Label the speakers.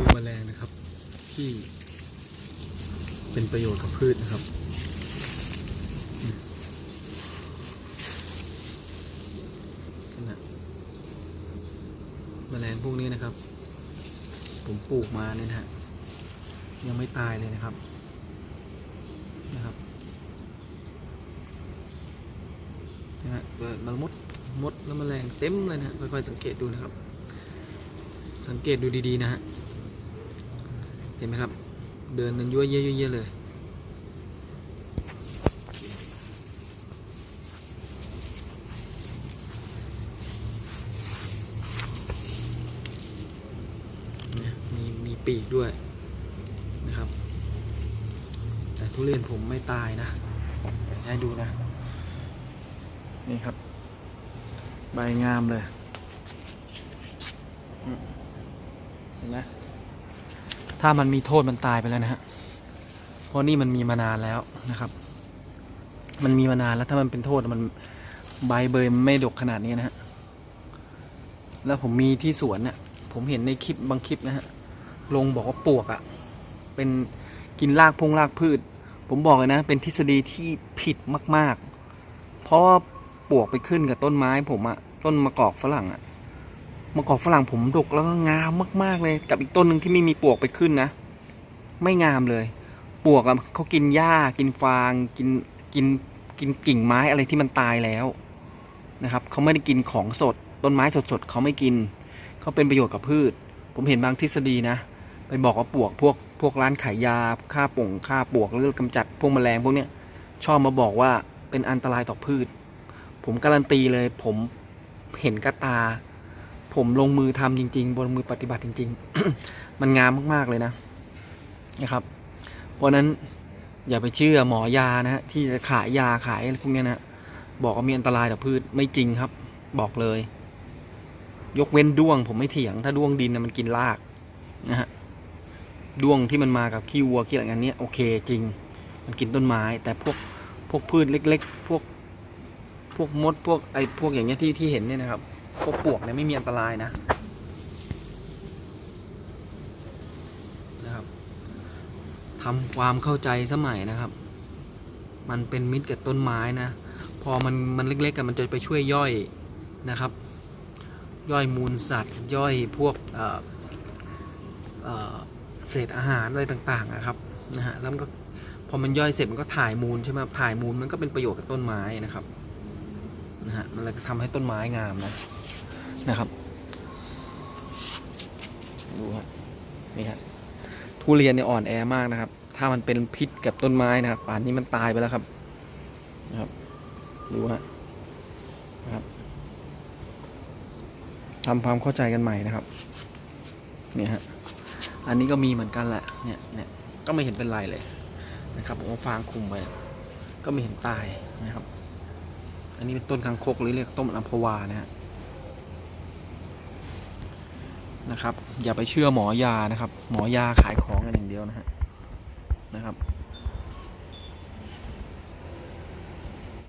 Speaker 1: คือแมลงนะครับ ที่เป็นประโยชน์กับพืชนะครับอืมแมลงพวกนี้นะครับ ผมปลูกมาเนี่ยนะฮะยังไม่ตายเลยนะครับนะครับนะฮะเมันมดมดแล้วแมลงเต็มเลยนะฮะค่อยๆสังเกตดูนะครับ สังเกตดูดีๆนะฮะ เห็นไหมครับ เดินกันยั่วเยี่ยยั่วเยี่ยเลยเนี่ยมีมีปีกด้วยนะครับ แต่ทุเรียนผมไม่ตายนะให้ดูนะ นี่ครับ ใบงามเลยเห็นไหม ถ้ามันมีโทษมันตายไปแล้วนะฮะเพราะนี่มันมีมานานแล้วนะครับ มันมีมานานแล้วถ้ามันเป็นโทษมันใบเบยมันไม่ดกขนาดนี้นะฮะแล้วผมมีที่สวนน่ะผมเห็นในคลิปบางคลิปนะฮะลงบอกว่าปลวกอะ่ะเป็นกินรากพงรากพืช ผมบอกเลยนะ เป็นทฤษฎีที่ผิดมาก ๆ เพราะว่าปลวกไปขึ้นกับต้นไม้ผมอะต้นมะกอกฝรั่งอะ มะกอกฝรั่งผมดกแล้วก็งามมาก ๆ เลยกับอีกต้นหนึ่งที่ไม่มีปลวกไปขึ้นนะ ไม่งามเลยปลวกอะเขากินหญ้ากินฟางกินกินกินกิ่งไม้อะไรที่มันตายแล้วนะครับเขาไม่ได้กินของสด ต้นไม้สดๆเขาไม่กินเขาเป็นประโยชน์กับพืช ผมเห็นบางทฤษฎีนะไปบอกว่าปลวกพวกพวกร้านขายยาฆ่าป่งฆ่าปลวกหรือกำจัดพวกแมลงพวกเนี้ยชอบมาบอกว่าเป็นอันตรายต่อพืช ผมการันตีเลยผมเห็นกระตา ผมลงมือทำจริง ๆ บนมือปฏิบัติจริง ๆ มันงามมาก ๆ เลยนะนะครับ เพราะนั้นอย่าไปเชื่อหมอยานะฮะที่จะขายยาขายอะไรพวกนี้นะบอกว่ามีอันตรายต่อพืชไม่จริงครับ บอกเลย ยกเว้นด้วง ผมไม่เถียง ถ้าด้วงดินนะมันกินรากนะฮะด้วงที่มันมากับขี้วัวขี้อะไรกันเนี้ยโอเคจริง มันกินต้นไม้ แต่พวกพวกพืชเล็ก ๆ พวกพวกมดพวกไอ้พวกอย่างเงี้ยที่ที่เห็นเนี่ยนะครับ พวกปวกเนี่ยไม่มีอันตรายนะนะครับทำความเข้าใจสมัยนะครับ มันเป็นมิตรกับต้นไม้นะ พอมันมันเล็กๆกันมันจะไปช่วยย่อยนะครับ ย่อยมูลสัตว์ ย่อยพวกเเเศษอาหารอะไรต่างๆนะครับนะฮะแล้วมันก็พอมันย่อยเสร็จมันก็ถ่ายมูลใช่ไหมครับถ่ายมูลมันก็เป็นประโยชน์กับต้นไม้นะครับนะฮะมันเลยทำให้ต้นไม้งามนะ นะครับ ดูฮะนี่ฮะทุเรียนเนี่ยอ่อนแอมากนะครับ ถ้ามันเป็นพิษกับต้นไม้นะครับป่านนี้มันตายไปแล้วครับนะครับ ดูฮะนะครับทำความเข้าใจกันใหม่นะครับ เนี่ยฮะ อันนี้ก็มีเหมือนกันแหละ เนี่ยเนี่ยก็ไม่เห็นเป็นไรเลยนะครับผมฟางคุมไว้ก็ไม่เห็นตายนะครับ อันนี้เป็นต้นคางคกหรือเรียกต้นอัมพวานะฮะ นะครับ อย่าไปเชื่อหมอยานะครับ หมอยาขายของกันอย่างเดียวนะฮะนะครับ